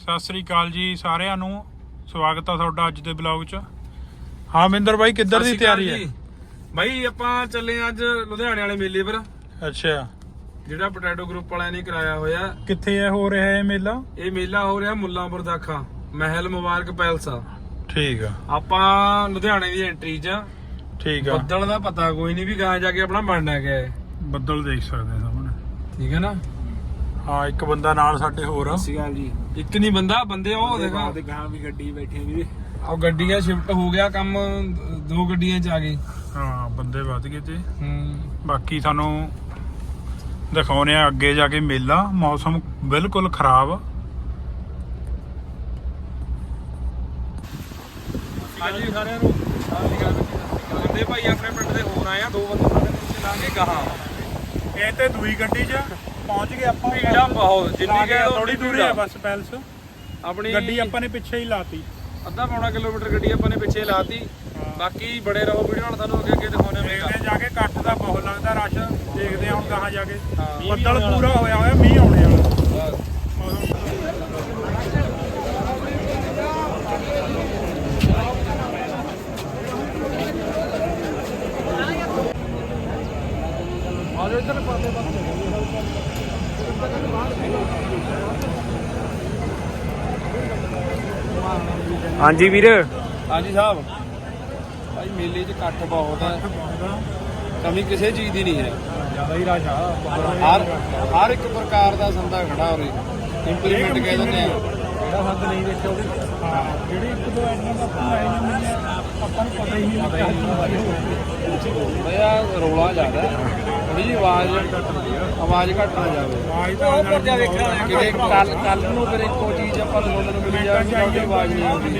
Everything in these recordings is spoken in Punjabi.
ਸਤਿ ਸ੍ਰੀ ਅਕਾਲ ਜੀ ਸਾਰਿਆਂ ਨੂੰ। ਸਵਾਗਤ ਆ ਤੁਹਾਡਾ ਅੱਜ ਦੇ ਬਲੌਗ 'ਚ। ਹਾਂ ਮਿੰਦਰ ਬਾਈ ਕਿੱਧਰ ਦੀ ਤਿਆਰੀ ਹੈ। ਬਾਈ ਆਪਾਂ ਚੱਲੇ ਅੱਜ ਲੁਧਿਆਣੇ ਵਾਲੇ ਮੇਲੇ ਪਰ। ਅੱਛਾ। ਜਿਹੜਾ ਪੋਟੈਟੋ ਗਰੁੱਪ ਵਾਲਿਆਂ ਨੇ ਕਰਾਇਆ ਹੋਇਆ। ਕਿੱਥੇ ਹੈ ਹੋ ਰਿਹਾ ਇਹ ਮੇਲਾ? ਇਹ ਮੇਲਾ ਹੋ ਰਿਹਾ ਮੁੱਲਾਂਪੁਰ ਦਾਖਾ ਮਹਿਲ ਮੁਬਾਰਕ ਪੈਲਸ ਆ। ਠੀਕ ਆ। ਆਪਾਂ ਲੁਧਿਆਣੇ ਦੀ ਐਂਟਰੀ 'ਚ ਠੀਕ ਆ। ਬੱਦਲ ਦਾ ਪਤਾ ਕੋਈ ਨਹੀਂ ਵੀ ਗਾਂ ਜਾ ਕੇ ਆਪਣਾ ਬਣਨਾ ਗਿਆ। ਬੱਦਲ ਦੇਖ ਸਕਦੇ ਆ ਸਾਹਮਣੇ। ਠੀਕ ਹੈ ਨਾ? ਹਾਂ ਇੱਕ ਬੰਦਾ ਨਾਲ ਸਾਡੇ ਹੋਰ ਆ। ਸਿਗਾਲ ਜੀ। ਇੱਕ ਨਹੀਂ ਬੰਦਾ ਬੰਦੇ ਉਹ ਦੇਖਾ। ਤੇ ਗਾਂ ਵੀ ਗੱਡੀ ਬੈਠੇ ਵੀਰੇ। ਉਹ ਗੱਡੀਆਂ ਸ਼ਿਫਟ ਹੋ ਗਿਆ ਕੰਮ ਦੋ ਗੱਡੀਆਂ 'ਚ ਆ ਗਏ। ਹਾਂ ਬੰਦੇ ਵੱਧ ਗਏ ਤੇ। ਹੂੰ। ਬਾਕੀ ਤੁਹਾਨੂੰ ਦਿਖਾਉਨੇ ਆ ਅੱਗੇ ਜਾ ਕੇ ਮੇਲਾ ਮੌਸਮ ਬਿਲਕੁਲ ਖਰਾਬ। ਹਾਂਜੀ ਸਾਰਿਆਂ ਨੂੰ ਬੰਦੇ ਭਾਈ ਆਪਣੇ ਪਿੰਡ ਦੇ ਹੋਰ ਆਏ ਆ ਦੋ ਬੰਦੇ ਸਾਡੇ ਲਾਂਗੇ ਗਾਹਾਂ। ਇਹ ਤੇ ਦੂਈ ਗੱਡੀ 'ਚ। ਪਹੁੰਚ ਗਏ ਆਪਾਂ। ਭੀੜਾ ਬਹੁਤ ਜਿੰਨੀ ਕਿ ਥੋੜੀ ਦੂਰੀ ਹੈ ਬਸ ਪੈਲਸ। ਆਪਣੀ ਗੱਡੀ ਆਪਾਂ ਨੇ ਪਿੱਛੇ ਹੀ ਲਾਤੀ। ਅੱਧਾ ਪੌਣਾ ਕਿਲੋਮੀਟਰ ਗੱਡੀ ਆਪਾਂ ਨੇ ਪਿੱਛੇ ਲਾਤੀ। ਬਾਕੀ ਬੜੇ ਰਹੋ ਵੀਡੀਓ ਨਾਲ ਤੁਹਾਨੂੰ ਅੱਗੇ ਅੱਗੇ ਦਿਖਾਉਣੇ ਪਏਗਾ ਆ ਜਾ ਕੇ ਕੱਟ ਦਾ ਬਹੁਤ ਲੱਗਦਾ ਰਸ਼ ਦੇਖਦੇ ਆ ਹੁਣ ਕਹਾਂ ਜਾ ਕੇ। ਹਾਂ। ਬੱਦਲ ਪੂਰਾ ਹੋਇਆ ਹੋਇਆ ਮੀਂਹ ਆਉਣੇ ਵਾਲਾ। ਹਾਂਜੀ ਵੀਰ। ਹਾਂਜੀ ਸਾਹਿਬ। ਭਾਈ ਮੇਲੇ 'ਚ ਇਕੱਠ ਬਹੁਤ ਹੈ। ਕਮੀ ਕਿਸੇ ਚੀਜ਼ ਦੀ ਨਹੀਂ ਹੈ। ਜ਼ਿਆਦਾ ਹੀ ਰਸ਼ ਆ। ਹਰ ਹਰ ਇੱਕ ਪ੍ਰਕਾਰ ਦਾ ਸੰਦਾ ਖੜਾ ਹੋਵੇ। ਇੰਪਲੀਮੈਂਟ ਕਹਿ ਦਿੰਦੇ ਆ। ਜਿਹੜਾ ਹੱਦ ਨਹੀਂ ਦੇਖਿਆ ਉਹਦੇ ਹਾਂ ਜਿਹੜੀ ਇੱਕ ਦੋ ਐਡੀਆਂ ਦਾ ਆਪਾਂ ਆਏ ਨੇ ਮਿਲਿਆ ਆਪਾਂ ਨੂੰ ਪਤਾ ਹੀ ਨਹੀਂ ਲੱਗਦਾ। ਭਈਆ ਰੋਲਾ ਜ਼ਿਆਦਾ ਜਿਹੀ ਆਵਾਜ਼ ਆਵਾਜ਼ ਘੱਟ ਨਾ ਜਾਵੇ। ਉਹ ਪਰਜਾ ਵੇਖਣਾ ਕਿਤੇ ਕੱਲ ਕੱਲ ਨੂੰ ਫਿਰ ਇੱਕੋ ਚੀਜ਼ ਆਪਾਂ ਨੂੰ ਨੂੰ ਮਿਲ ਜਾਵੇ ਤਾਂ ਉਹਦੀ ਆਵਾਜ਼ ਨਹੀਂ ਆਉਂਦੀ।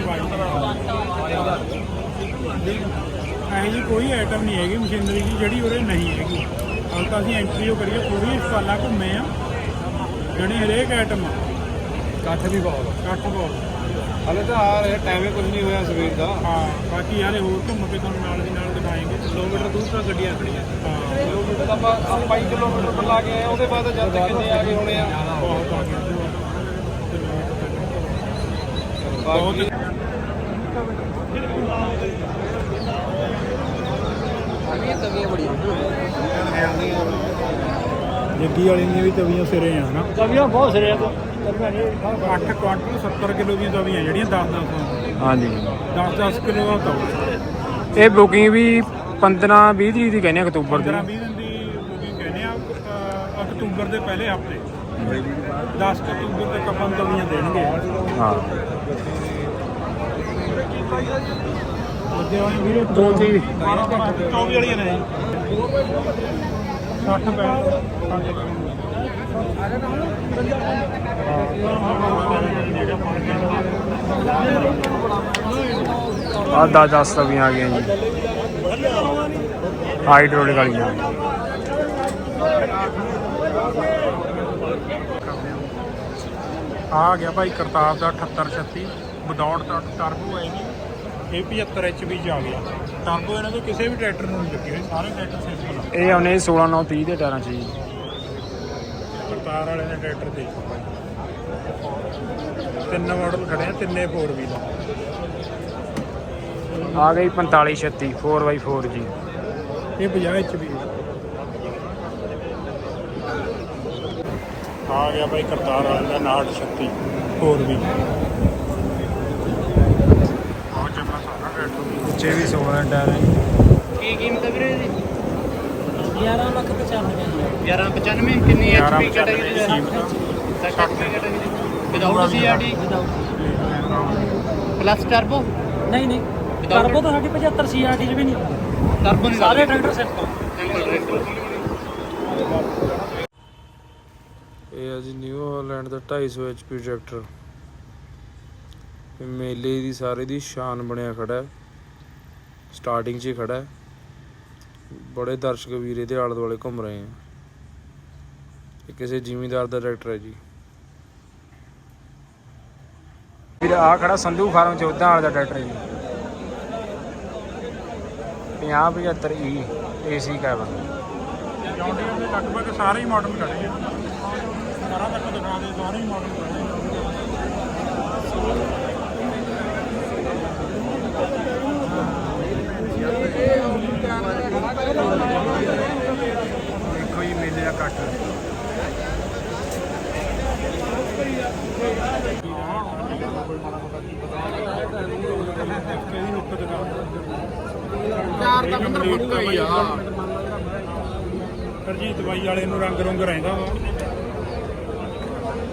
ਇਹੋ ਜਿਹੀ ਕੋਈ ਆਈਟਮ ਨਹੀਂ ਹੈਗੀ ਮਸ਼ੀਨਰੀ ਦੀ ਜਿਹੜੀ ਉਰੇ ਨਹੀਂ ਹੈਗੀ। ਹਾਲ ਤਾਂ ਅਸੀਂ ਐਂਟਰੀ ਉਹ ਕਰੀਏ ਪੂਰੀ ਸਟਾਲਾਂ ਘੁੰਮੇ ਆ। ਜਿਹੜੀ ਹਰੇਕ ਆਈਟਮ ਆ। ਕੱਠ ਵੀ ਬਹੁਤ ਕੱਟ ਬਹੁਤ ਹਲੇ ਤਾਂ ਆ ਰਿਹਾ ਟਾਈਮੇ ਕੁਝ ਨਹੀਂ ਹੋਇਆ ਸਵੇਰ ਦਾ। ਹਾਂ ਬਾਕੀ ਯਾਰੇ ਹੋਰ ਘੁੰਮ ਕੇ ਤੁਹਾਨੂੰ ਨਾਲ ਦੀ ਨਾਲ ਦਿਖਾਏਂਗੇ। ਕਿਲੋਮੀਟਰ ਦੂਰ ਤੱਕ ਗੱਡੀਆਂ ਖੜੀਆਂ। ਹਾਂ। ਕਿਲੋਮੀਟਰ ਤਾਂ ਆਪਾਂ ਆਪਾਂ 1 ਕਿਲੋਮੀਟਰ ਪਰ ਲਾ ਕੇ ਆਏ ਉਹਦੇ ਬਾਅਦ ਜਦ ਤੱਕ ਕਿੰਨੇ ਆ ਗਏ ਹੋਣੇ ਆ? ਬਹੁਤ ਆ ਗਿਆ ਬਾਕੀ ਜੱਗੀ ਵਾਲੀ ਦੀਆਂ ਵੀ ਤਵੀਆਂ ਸਿਰੇ ਆ ਨਾ ਤਵੀਆਂ ਬਹੁਤ ਸਿਰੇ ਤੋਂ 8 ਕੁਆਂਟਲ 70 ਕਿਲੋ ਦੀਆਂ ਤਵੀਆਂ ਜਿਹੜੀਆਂ 10 10 ਹਾਂਜੀ। 10 10 ਕਿਲੋ ਦਾ ਤਵਾ ਇਹ ਬੁਕਿੰਗ ਵੀ 15 20 ਤਰੀਕ ਦੀ ਕਹਿੰਦੇ ਅਕਤੂਬਰ ਦੀ 15 20 ਦਿਨ ਦੀ ਬੁਕਿੰਗ ਕਹਿੰਦੇ ਆ ਅ, ਅਕਤੂਬਰ ਦੇ ਪਹਿਲੇ ਹਫ਼ਤੇ। 10 ਅਕਤੂਬਰ ਤੱਕ ਆਪਾਂ ਤਵੀਆਂ ਦੇਣਗੇ। ਹਾਂ। ਉਹਦੇ ਵਾਲੀ ਵੀਰੇ ਦੋ ਜੀ 24 ਵਾਲੀਆਂ ਨੇ। 60 ਪੈ ਆ 10 10 ਤਵੀਆਂ ਆ ਗਈਆਂ ਜੀ। ਹਾਈਡ੍ਰੋਲਿਕ ਵਾਲੀਆਂ। ਆ ਗਿਆ ਭਾਈ ਕਰਤਾਰ ਦਾ 7836 ਵਿਦਆਊਟ ਦਾ ਟਰਬੋ ਹੈ ਜੀ। ਇਹ 75 ਐਚਪੀ ਚ ਆ ਗਿਆ। ਟਰਬੋ ਇਹਨਾਂ ਦੇ ਕਿਸੇ ਵੀ ਟਰੈਕਟਰ ਨੂੰ ਨਹੀਂ ਲੱਗੇ ਹੋਏ ਸਾਰੇ ਟਰੈਕਟਰ ਸਿੰਪਲ ਆ ਇਹ ਆਉਨੇ 16 9 30 ਦੇ ਟਾਇਰਾਂ ਚ ਜੀ। ਕਰਤਾਰ ਵਾਲੇ ਨੇ ਟਰੈਕਟਰ ਦੇਖੋ ਭਾਈ। ਤਿੰਨ ਮਾਡਲ ਖੜੇ ਆ ਤਿੰਨੇ 4 ਵੀਲ ਆ ਗਈ 45 36 4x4 ਜੀ। ਇਹ 50 ਐਚਪੀ ਆ ਗਿਆ ਭਾਈ ਕਰਤਾਰ ਵਾਲੇ ਦਾ 6936 4 ਵੀਲ ਬਹੁਤ ਜਮਾ ਸਾਰਾ ਟਰੈਕਟਰ ਉੱਚੇ ਵੀ 16 ਟਾਇਰ। ਹੈ ਕੀ ਕੀਮਤ ਹੈ ਵੀਰੇ ਇਹਦੀ? 11 ਲੱਖ 95 11 95 ਕਿੰਨੀ 11 ਐਚਪੀ ਕੈਟਾਗਰੀ ਦਾ ਕੀਮਤ HP category without CRD plus turbo ਨਹੀਂ ਨਹੀਂ। ਟਰਬੋ ਤਾਂ ਸਾਡੀ 75 ਸੀਆਰਡੀ ਚ ਵੀ ਨਹੀਂ। ਟਰਬੋ ਨਹੀਂ ਸਾਰੇ ਟਰੈਕਟਰ ਸਿੰਪਲ ਸਿੰਪਲ ਟਰੈਕਟਰ ਇਹ ਹੈ ਜੀ ਨਿਊ ਹਾਲੈਂਡ ਦਾ 250 ਐਚਪੀ ਟਰੈਕਟਰ ਇਹ ਮੇਲੇ ਦੀ ਸਾਰੇ ਦੀ ਸ਼ਾਨ ਬਣਿਆ ਖੜਾ ਹੈ। ਸਟਾਰਟਿੰਗ 'ਚ ਹੀ ਖੜਾ ਹੈ। ਬੜੇ ਦਰਸ਼ਕ ਵੀਰ ਇਹਦੇ ਆਲੇ ਦੁਆਲੇ ਘੁੰਮ ਰਹੇ ਆ। ਇਹ ਕਿਸੇ ਜ਼ਿਮੀਂਦਾਰ ਦਾ ਟਰੈਕਟਰ ਹੈ ਜੀ। ਵੀਰ ਆ ਖੜਾ ਸੰਧੂ ਫਾਰਮ ਚੌਦਾਂ ਵਾਲਾ ਦਾ ਟਰੈਕਟਰ ਜੀ। 50 75 ਈ ਏਸੀ ਕੈਬਨ ਜੌਂਡੀਅਰ ਦੇ ਲਗਭਗ ਸਾਰੇ ਹੀ ਮਾਡਲ ਖੜੇ ਆ ਸਾਰਾ ਤੱਕ ਦਿਖਾ ਦੇ ਸਾਰੇ ਹੀ ਮਾਡਲ ਖੜੇ ਆ ਦੇਖੋ ਜੀ ਮੇਲੇ ਦਾ ਕੱਟ। ਚਾਰ ਤਾਂ ਬੰਦਾ ਬਣੂਗਾ ਹੀ ਆ। ਹਰਜੀਤ ਬਾਈ ਵਾਲੇ ਨੂੰ ਰੰਗ ਰੰਗ ਰਹਿੰਦਾ ਵਾ।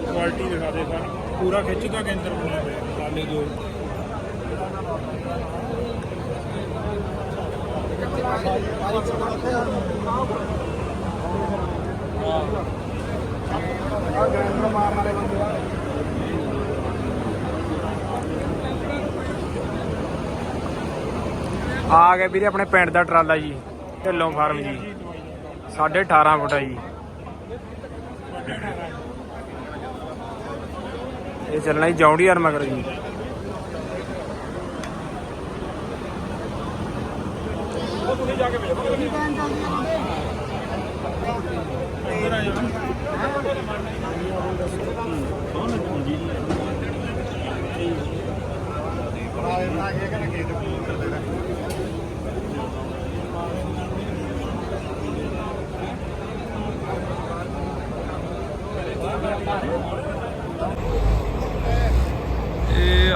ਕੁਆਲਿਟੀ ਦਿਖਾ ਦੇ ਸਾਰੀ ਪੂਰਾ ਖਿੱਚਦਾ ਕੇਂਦਰ ਬਣਿਆ ਹੋਇਆ ਸਾਲੇ ਦੋ ਆ ਗਿਆ ਵੀਰੇ ਆਪਣੇ ਪਿੰਡ ਦਾ ਟਰਾਲਾ ਜੀ ਢਿੱਲੋਂ ਫਾਰਮ ਜੀ। 18.5 ਫੁੱਟ ਆ ਜੀ। ਇਹ ਚੱਲਣਾ ਜੀ ਯਾਰ ਮਗਰ ਜੀ। ਇੱਧਰ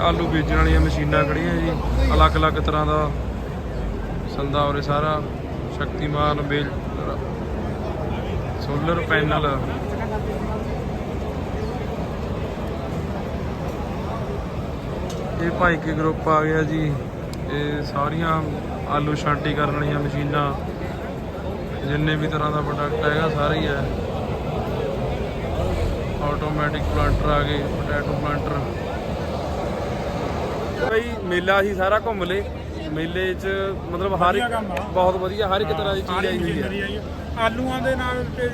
ਆਲੂ ਬੀਜਣ ਵਾਲੀਆਂ ਮਸ਼ੀਨਾਂ ਖੜੀਆਂ ਜੀ। ਅਲੱਗ-ਅਲੱਗ ਤਰ੍ਹਾਂ ਦਾ ਸੰਦਾ ਉਰੇ ਸਾਰਾ। Shaktiman bale solar panel. ਇਹ ਭਾਈ ਕੇ ਗਰੁੱਪ ਆ ਗਿਆ ਜੀ। ਇਹ ਸਾਰੀਆਂ ਆਲੂ ਛਾਂਟੀ ਕਰਨ ਵਾਲੀਆਂ ਮਸ਼ੀਨਾਂ। ਜਿੰਨੇ ਵੀ ਤਰ੍ਹਾਂ ਦਾ ਪ੍ਰੋਡਕਟ ਹੈਗਾ, ਸਾਰੇ ਹੀ ਹੈ। ਆਟੋਮੈਟਿਕ ਪਲਾਂਟਰ ਆ ਗਏ ਪੋਟੈਟੋ ਪਲਾਂਟਰ ਬਈ ਮੇਲਾ ਅਸੀਂ ਸਾਰਾ ਘੁੰਮ ਲਏ। ਮੇਲੇ 'ਚ ਮਤਲਬ ਹਰ ਇੱਕ ਆ। ਬਹੁਤ ਵਧੀਆ ਹਰ ਇੱਕ ਤਰ੍ਹਾਂ ਦੀ ਚੀਜ਼ ਆਈ ਹੋਈ ਹੈ ਆ। ਆਲੂਆਂ ਦੇ ਨਾਲ ਤੇ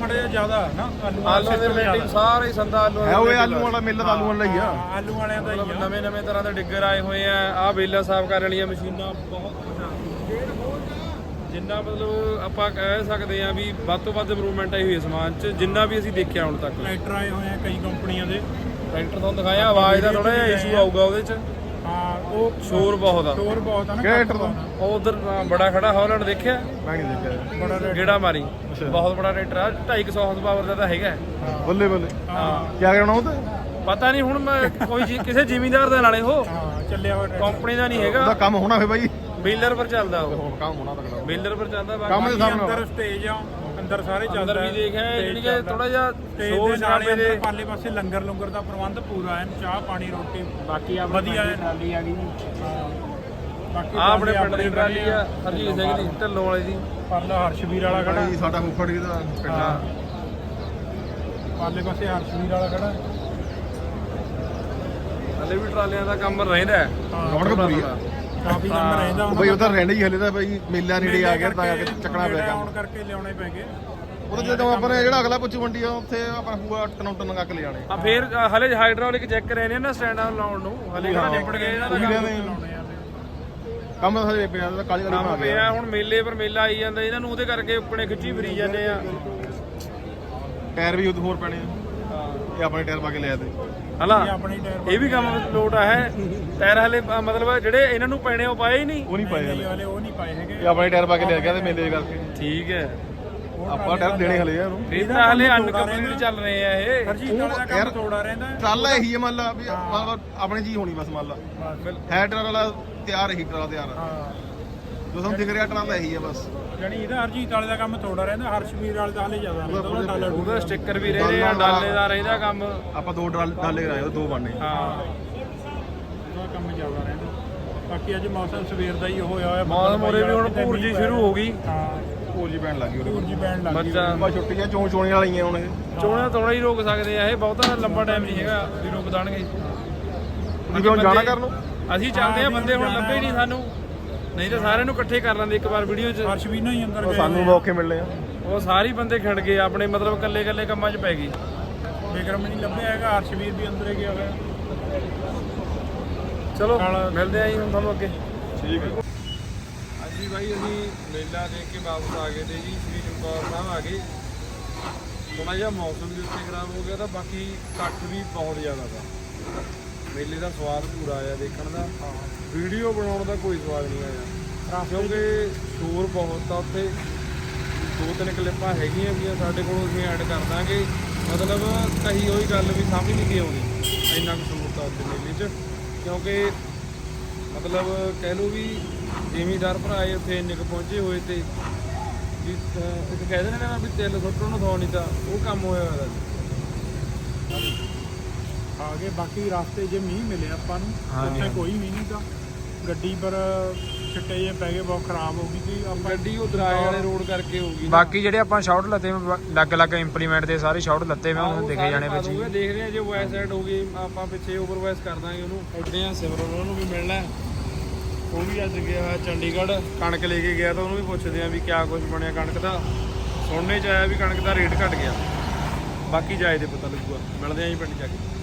ਮੜਿਆ ਜ਼ਿਆਦਾ ਹੈ ਨਾ ਆਲੂਆਂ ਆਲੂ ਦੇ ਜ਼ਿਆਦਾ। ਸਾਰੇ ਸੰਦਾ ਆਲੂ ਹੈ ਉਹ ਆਲੂ ਵਾਲਾ ਮੇਲਾ ਆਲੂ ਵਾਲਾ ਹੀ ਆ। ਆਲੂ ਵਾਲਿਆਂ ਦਾ ਹੀ ਆ। ਨਵੇਂ ਨਵੇਂ ਤਰ੍ਹਾਂ ਦੇ ਡਿੱਗਰ ਆਏ ਹੋਏ ਆ। ਆਹ ਬੇਲਾ ਸਾਫ਼ ਕਰਨ ਵਾਲੀਆਂ ਮਸ਼ੀਨਾਂ ਬਹੁਤ ਜਿੰਨਾ ਮਤਲਬ ਆਪਾਂ ਕਹਿ ਸਕਦੇ ਆ ਵੀ ਵੱਧ ਤੋਂ ਵੱਧ ਇੰਪਰੂਵਮੈਂਟ ਆਈ ਹੋਈ ਹੈ ਸਮਾਨ 'ਚ ਜਿੰਨਾ ਵੀ ਅਸੀਂ ਦੇਖਿਆ ਹੁਣ ਤੱਕ। ਟਰੈਕਟਰ ਆਏ ਹੋਏ ਆ ਕਈ ਕੰਪਨੀਆਂ ਦੇ। ਟਰੈਕਟਰ ਤੁਹਾਨੂੰ ਦਿਖਾਇਆ ਆਵਾਜ਼ ਦਾ ਥੋੜਾ ਜਿਹਾ ਇਸ਼ੂ ਆਊਗਾ ਉਹਦੇ 'ਚ। ਹਾਂ ਉਹ ਸ਼ੋਰ ਬਹੁਤ ਆ। ਸ਼ੋਰ ਬਹੁਤ ਆ ਨਾ ਕਿਹੜਾ ਟਰੈਕਟਰ ਦਾ? ਉਹ ਉਧਰ ਬੜਾ ਖੜਾ ਹਾਲੈਂਡ ਦੇਖਿਆ? ਮੈਂ ਨਹੀਂ ਦੇਖਿਆ। ਬੜਾ ਰੇਟ। ਗੇੜਾ ਮਾਰੀ। ਬਹੁਤ ਬੜਾ ਟਰੈਕਟਰ ਆ। 250 ਹਾਰਸ ਪਾਵਰ ਦਾ ਤਾਂ ਹੈਗਾ। ਬੱਲੇ ਬੱਲੇ। ਹਾਂ। ਕੀ ਕਰਨਾ ਉਹ ਤੇ? ਪਤਾ ਨਹੀਂ ਹੁਣ ਮੈਂ ਕੋਈ ਜੀ- ਕਿਸੇ ਜ਼ਿਮੀਂਦਾਰ ਦਾ ਨਾਲੇ ਉਹ। ਹਾਂ ਚੱਲਿਆ ਹੋਇਆ ਟਰੈਕਟਰ। ਕੰਪਨੀ ਦਾ ਨਹੀਂ ਉਹਦਾ ਹੈਗਾ ਕੰਮ ਹੋਣਾ ਫੇ ਬਾਈ। ਬੇਲਰ ਪਰ ਚੱਲਦਾ ਉਹ। ਹੁਣ ਕੰਮ ਹੋਣਾ ਤਕੜਾ ਬੇਲਰ ਪਰ ਚੱਲਦਾ ਬਾਕੀ ਕੰਮ ਦੇ ਸਾਹਮਣੇ ਅੰਦਰ ਸਟੇਜ ਆ। ਅੰਦਰ ਸਾਰੇ ਚੱਲਦਾ ਅੰਦਰ ਵੀ ਦੇਖਿਆ ਜਾਨੀ ਕਿ ਥੋੜਾ ਜਿਹਾ ਦੇ ਨਾਲ ਹੀ ਦੇ ਪਾਲੇ ਪਾਸੇ ਲੰਗਰ ਲੰਗਰ ਦਾ ਪ੍ਰਬੰਧ ਪੂਰਾ ਹੈ ਚਾਹ ਪਾਣੀ ਰੋਟੀ। ਬਾਕੀ ਆ ਵਧੀਆ ਹੈ। ਟਰਾਲੀ ਆ ਗਈ। ਬਾਕੀ ਆ ਆਪਣੇ ਪਿੰਡ ਦੀ ਟਰਾਲੀ ਆ ਹਰਜੀਤ ਸਿੰਘ ਦੀ ਢੱਲੋਂ ਵਾਲੇ ਦੀ। ਪਰਲਾ ਹਰਸ਼ਵੀਰ ਵਾਲਾ ਖੜਾ। ਸਾਡਾ ਫੁੱਫੜ ਜੀ ਦਾ ਪਿੰਡ ਆ। ਹਾਂ। ਪਾਲੇ ਪਾਸੇ ਹਰਸ਼ਵੀਰ ਵਾਲਾ ਖੜਾ। ਹਲੇ ਵੀ ਟਰਾਲੀਆਂ ਦਾ ਕੰਮ ਰਹਿੰਦਾ ਹੈ। ਰੌਣਕ ਪੂਰੀ ਆ। ਕਾਫੀ ਨੰਬਰ ਰਹਿੰਦਾ ਉਹ ਬਾਈ ਉਧਰ ਰਹਿੰਦੇ ਹੀ ਹਲੇ ਤਾਂ ਬਾਈ ਮੇਲਾ ਨੇੜੇ ਆ ਗਿਆ ਤਾਂ ਕਰਕੇ ਚੱਕਣਾ ਪਿਆ ਕੰਮ। ਆਉਣ ਕਰਕੇ ਲਿਆਉਣੇ ਪੈ ਗਏ। ਉਹਦਾ ਜਦੋਂ ਆਪਾਂ ਨੇ ਜਿਹੜਾ ਅਗਲਾ ਪੁੱਛੂ ਮੰਡੀ ਆ ਉੱਥੇ ਆਪਾਂ ਪੂਰਾ ਟਨ ਟਨ ਕੱਕ ਲੈ ਜਾਣੇ ਆ ਫੇਰ ਹਲੇ ਹਾਈਡ੍ਰੋਲਿਕ ਚੈੱਕ ਕਰੇ ਨੇ ਨਾ ਸਟੈਂਡਾਂ ਲਾਉਣ ਨੂੰ ਹਲੇ ਕਿਹੜਾ ਨਿਪਟ ਗਏ ਇਹਨਾਂ ਦਾ ਉਹ ਕੰਮ। ਕੰਮ ਤਾਂ ਹਜੇ ਪਿਆ ਤਾਂ ਕਾਲੀ ਕਾਲੀ ਕੰਮ ਬਣਾ ਗਿਆ। ਪਿਆ ਹੁਣ ਮੇਲੇ ਪਰ ਮੇਲਾ ਆਈ ਜਾਂਦਾ ਇਹਨਾਂ ਨੂੰ ਉਹਦੇ ਕਰਕੇ ਉੱਪਣੇ ਖਿੱਚੀ ਫਰੀ ਜਾਂਦੇ ਆ। ਟਾਇਰ ਵੀ ਹੋਰ ਪੈਣੇ ਆ। ਇਹ ਆਪਣੇ ਟਾਇਰ ਪਾ ਕੇ ਲਿਆ ਤੇ ਹਲਾ ਇਹ ਆਪਣੀ ਟਾਇਰ ਇਹ ਵੀ ਕੰਮ ਲੋਟ ਆ ਹੈ? ਟਾਇਰ ਹਲੇ ਮਤਲਬ ਜਿਹੜੇ ਇਹਨਾਂ ਨੂੰ ਪੈਣੇ ਉਹ ਪਾਏ ਹੀ ਨਹੀਂ? ਉਹ ਨਹੀਂ ਪਾਏ ਹਲੇ। ਵਾਲੇ ਉਹ ਨਹੀਂ ਪਾਏ ਹੈਗੇ। ਇਹ ਆਪਣੇ ਟਾਇਰ ਪਾ ਕੇ ਲਿਆ ਗਿਆ ਤੇ ਮੇਲੇ ਕਰਕੇ। ਠੀਕ ਹੈ। ਆਪਾਂ ਟਾਇਰ ਦੇਣੇ ਹਲੇ ਯਾਰ ਉਹਨੂੰ ਇਹ ਤਾਂ ਹਲੇ ਅਨਕੰਪਲੀਟ ਚੱਲ ਰਹੇ ਆ ਇਹ। ਹਰਜੀਤ ਵਾਲੇ ਦਾ ਕੰਮ ਤੋੜਾ ਰਹਿੰਦਾ। ਟਰਾਲਾ ਇਹੀ ਹੈ ਮੰਨ ਲਾ ਵੀ ਮਤਲਬ ਆਪਣੀ ਚੀਜ਼ ਹੋਣੀ ਬਸ ਮੰਨ ਲਾ। ਹੈ ਟਰਾਲਾ ਤਿਆਰ ਹੀ ਟਰਾਲਾ ਤਿਆਰ ਹਾਂ। ਜੋ ਤੁਹਾਨੂੰ ਦਿਖ ਰਿਹਾ ਟਰਾਲਾ ਇਹੀ ਹੈ ਬਸ। ਜਾਣੀ ਇਹਦਾ ਹਰਜੀਤ ਵਾਲੇ ਦਾ ਕੰਮ ਤੋੜਾ ਰਹਿੰਦਾ ਹਰਸ਼ਵੀਰ ਵਾਲੇ ਦਾ ਹਲੇ ਜ਼ਿਆਦਾ ਰਹਿੰਦਾ ਉਹਦਾ ਡਾਲਰ ਉਹਦਾ ਸਟicker ਵੀ ਰਹਿੰਦੇ ਆ ਡਾਲੇ ਦਾ ਰਹਿੰਦਾ ਕੰਮ। ਆਪਾਂ ਦੋ ਟਰਾਲੇ ਕਰਾਏ ਉਹ ਦੋ ਬਣਨੇ। ਹਾਂ। ਉਹਦਾ ਕੰਮ ਜ਼ਿਆਦਾ ਰਹਿੰਦਾ। ਬਾਕੀ ਅੱਜ ਮੌਸਮ ਸਵੇਰ ਦਾ ਹੀ ਹੋਇਆ ਹੋਇਆ ਮੌਸਮ ਮੋਰੇ ਵੀ ਹੁਣ ਪੂਰਜੀ ਸ਼ੁਰੂ ਹੋ ਗਈ। ਹਾਂ। ਪੂਰੀ ਪੈਣ ਲੱਗੀ ਉਹਦੇ ਪੂਰਜੀ ਪੈਣ ਲੱਗ ਬੱਚਾ ਛੁੱਟੀਆਂ ਚੋਂ ਚੋਣੇ ਵਾਲੀਆਂ ਹੁਣ। ਇਹ ਚੋਣਾ ਤੋੜਾ ਹੀ ਰੋਕ ਸਕਦੇ ਆ ਇਹ ਬਹੁਤਾ ਲੰਬਾ ਟਾਈਮ ਨਹੀਂ ਹੈਗਾ ਵੀ ਰੋਕ ਦੇਣਗੇ। ਤੁਸੀਂ ਹੁਣ ਜਾਣਾ ਕਰਨ ਨੂੰ? ਅਸੀਂ ਚੱਲਦੇ ਆ ਬੰਦੇ ਹੁਣ ਲੱਭੇ ਨਹੀਂ ਸਾਨੂੰ। ਨਹੀਂ ਤਾਂ ਸਾਰਿਆਂ ਨੂੰ ਇਕੱਠੇ ਕਰ ਲੈਂਦੇ ਇੱਕ ਵਾਰ ਵੀਡੀਓ 'ਚ। ਹਰਸ਼ਵੀਰ ਨਾਲ ਹੀ ਅੰਦਰ ਗਏ ਸਾਨੂੰ ਮੌਕੇ ਮਿਲਣੇ ਆ। ਉਹ ਸਾਰੇ ਬੰਦੇ ਖੜ ਗਏ ਆਪਣੇ ਮਤਲਬ ਇਕੱਲੇ ਇਕੱਲੇ ਕੰਮਾਂ 'ਚ ਪੈ ਗਏ। ਵਿਕਰਮ ਨਹੀਂ ਲੱਭਿਆ ਹੈਗਾ ਹਰਸ਼ਵੀਰ ਵੀ ਅੰਦਰ ਹੀ ਗਿਆ ਹੋਇਆ। ਚਲੋ ਮਿਲਦੇ ਆ ਜੀ ਹੁਣ ਤੁਹਾਨੂੰ ਅੱਗੇ। ਠੀਕ ਹੈ ਹਾਂਜੀ ਬਾਈ ਅਸੀਂ ਮੇਲਾ ਦੇਖ ਕੇ ਵਾਪਸ ਆ ਗਏ ਤੇ ਜੀ ਸ੍ਰੀ ਚਮਕੌਰ ਸਾਹਿਬ ਆ ਗਏ। ਥੋੜਾ ਜਿਹਾ ਮੌਸਮ ਵੀ ਉੱਥੇ ਖਰਾਬ ਹੋ ਗਿਆ ਤਾਂ ਬਾਕੀ ਕੱਟ ਵੀ ਬਹੁਤ ਜ਼ਿਆਦਾ ਤਾ ਮੇਲੇ ਦਾ ਸਵਾਦ ਪੂਰਾ ਆਇਆ ਦੇਖਣ ਦਾ। ਵੀਡੀਓ ਬਣਾਉਣ ਦਾ ਕੋਈ ਸਵਾਦ ਨਹੀਂ ਆਇਆ। ਕਿਉਂਕਿ ਸ਼ੋਰ ਬਹੁਤ ਆ ਉੱਥੇ। ਦੋ ਤਿੰਨ ਕਲਿੱਪਾਂ ਹੈਗੀਆਂ ਵੀ ਸਾਡੇ ਕੋਲ ਅਸੀਂ ਐਡ ਕਰ ਦਾਂਗੇ। ਮਤਲਬ ਕਹੀ ਹੋਈ ਗੱਲ ਵੀ ਸਮਝ ਨਹੀਂ ਗਈ ਆਉਂਦੀ ਇੰਨਾ ਕੁ ਸ਼ੋਰ ਤਾਂ ਉੱਥੇ ਮੇਲੇ 'ਚ। ਕਿਉਂਕਿ ਮਤਲਬ ਕਹਿ ਲਓ ਵੀ ਜ਼ਿਮੀਦਾਰ ਭਰਾ ਆਏ ਉੱਥੇ ਇੰਨੇ ਕੁ ਪਹੁੰਚੇ ਹੋਏ ਤੇ ਵੀ ਇੱਕ ਕਹਿੰਦੇ ਨੇ ਨਾ ਵੀ ਤਿਲ ਸੁੱਟਣ ਨੂੰ ਥਾਂ ਨਹੀਂ ਤਾਂ ਉਹ ਕੰਮ ਹੋਇਆ ਹੋਇਆ ਸੀ। ਆ ਗਏ। ਬਾਕੀ ਰਸਤੇ ਜੇ ਮੀਂਹ ਮਿਲੇ ਆਪਾਂ ਨੂੰ ਹਾਂਜੀ, ਉੱਥੇ ਹਾਂਜੀ। ਕੋਈ ਮੀਂਹ ਨਹੀਂ ਤਾਂ ਗੱਡੀ ਪਰ ਛਿੱਟੇ ਜੇ ਪੈ ਗਏ ਬਹੁਤ ਖਰਾਬ ਹੋ ਗਈ ਸੀ ਆਪਾਂ ਗੱਡੀ ਉਹ ਦਰਾਏ ਵਾਲੇ ਰੋਡ ਕਰਕੇ ਹੋ ਗਈ ਨਾ। ਬਾਕੀ ਜਿਹੜੇ ਆਪਾਂ ਸ਼ਾਟ ਲੱਤੇ ਲੱਗ ਲੱਗ ਇੰਪਲੀਮੈਂਟ ਦੇ ਸਾਰੇ ਸ਼ਾਟ ਲੱਤੇ ਮੈਂ ਆਹੋ, ਉਹਨੂੰ ਦਿਖੇ ਸਾਰੇ ਜਾਣੇ ਪਾ ਵਿੱਚ ਹੀ। ਦੂੰਗੇ, ਦੇਖਦੇ ਆ ਜੇ ਵਾਇਸ ਐਡ ਹੋ ਗਈ ਆਪਾਂ ਪਿੱਛੇ ਓਵਰ ਵਾਇਸ ਕਰ ਦਾਂਗੇ ਉਹਨੂੰ। ਉੱਡਦੇ ਆ ਸਿਮਰਨ ਉਹਨੂੰ ਵੀ ਮਿਲਣਾ ਹੈ। ਉਹ ਵੀ ਅੱਜ ਗਿਆ ਹੋਇਆ ਚੰਡੀਗੜ੍ਹ ਕਣਕ ਲੈ ਕੇ ਗਿਆ ਤਾਂ ਉਹਨੂੰ ਵੀ ਪੁੱਛਦੇ ਆ ਵੀ ਕਿਆ ਕੁਝ ਬਣਿਆ ਕਣਕ ਦਾ। ਸੁਣਨੇ ਚ ਆਇਆ ਵੀ ਕਣਕ ਦਾ ਰੇਟ ਘਟ ਗਿਆ। ਬਾਕੀ ਜਾਏ ਤੇ ਪਤਾ ਲੱਗੂਗਾ। ਮਿਲਦੇ ਆ ਜੀ ਪਿੰਡ ਜਾ ਕੇ।